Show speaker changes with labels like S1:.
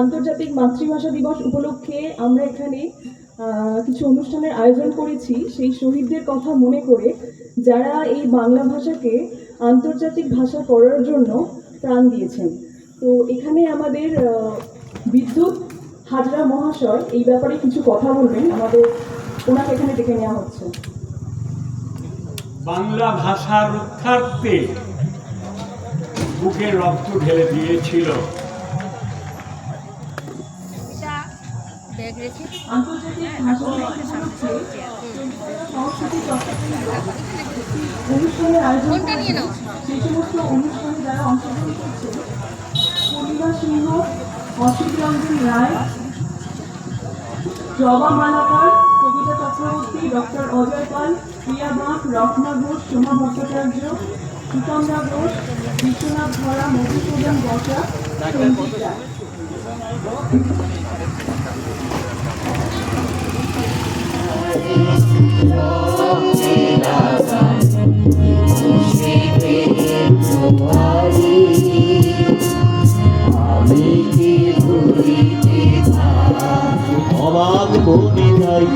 S1: আন্তর্জাতিক মাতৃভাষা দিবস উপলক্ষে আমরা এখানে কিছু অনুষ্ঠানের আয়োজন করেছি। সেই শহীদদের কথা মনে করে যারা এই বাংলা ভাষাকে আন্তর্জাতিক ভাষা করার জন্য প্রাণ দিয়েছেন। তো এখানে আমাদের বিদ্যুৎ হাজরা মহাশয় এই ব্যাপারে কিছু কথা বলবেন। আমাদের, ওনাকে এখানে ডেকে নেওয়া হচ্ছে।
S2: বাংলা ভাষার রক্ষার্থে বুকে রক্ত ঢেলে দিয়েছিল।
S1: অনুষ্ঠানের আয়োজন
S3: ফোনটা নিয়ে নাও।
S1: সিংহ অসিত রঞ্জন রায় জবা মালাকার কবিতা চক্রবর্তী ডক্টর অজয় পাল প্রিয়া বাঁক রত্না ঘোষ সোমা ভট্টাচার্য সুতন্দা ঘোষ বিশ্বনাথ ধরা মধুসূদন বসা সঞ্জিত
S4: অবাক বনে যাই